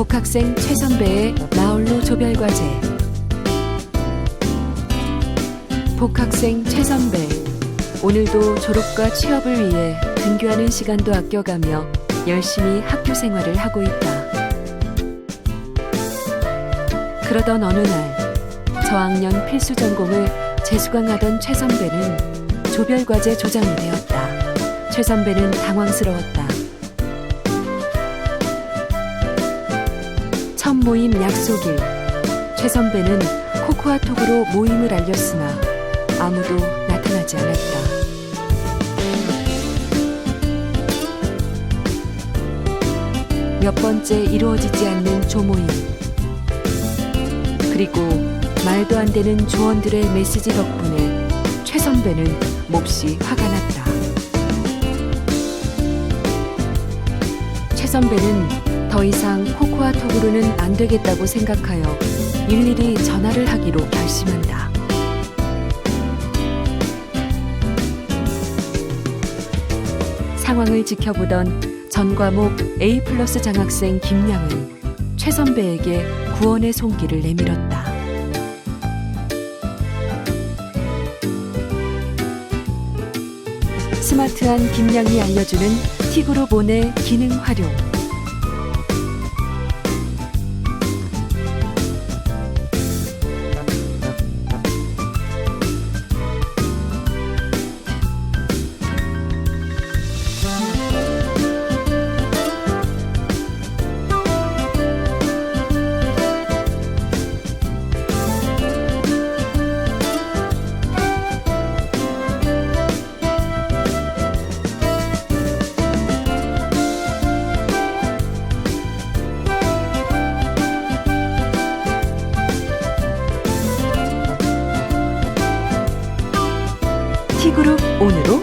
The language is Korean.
복학생 최 선배의 나홀로 조별과제 복학생 최 선배 오늘도 졸업과 취업을 위해 등교하는 시간도 아껴가며 열심히 학교 생활을 하고 있다. 그러던 어느 날 저학년 필수 전공을 재수강하던 최 선배는 조별과제 조장이 되었다. 최 선배는 당황스러웠다. 첫 모임 약속일 최 선배는 코코아톡으로 모임을 알렸으나 아무도 나타나지 않았다. 몇 번째 이루어지지 않는 조모임 그리고 말도 안 되는 조언들의 메시지 덕분에 최 선배는 몹시 화가 났다. 최 선배는 더 이상 코코아 톡으로는 안 되겠다고 생각하여 일일이 전화를 하기로 결심한다. 상황을 지켜보던 전 과목 A 플러스 장학생 김양은 최 선배에게 구원의 손길을 내밀었다. 스마트한 김양이 알려주는 틱으로 보내 기능 활용. T그룹 온으로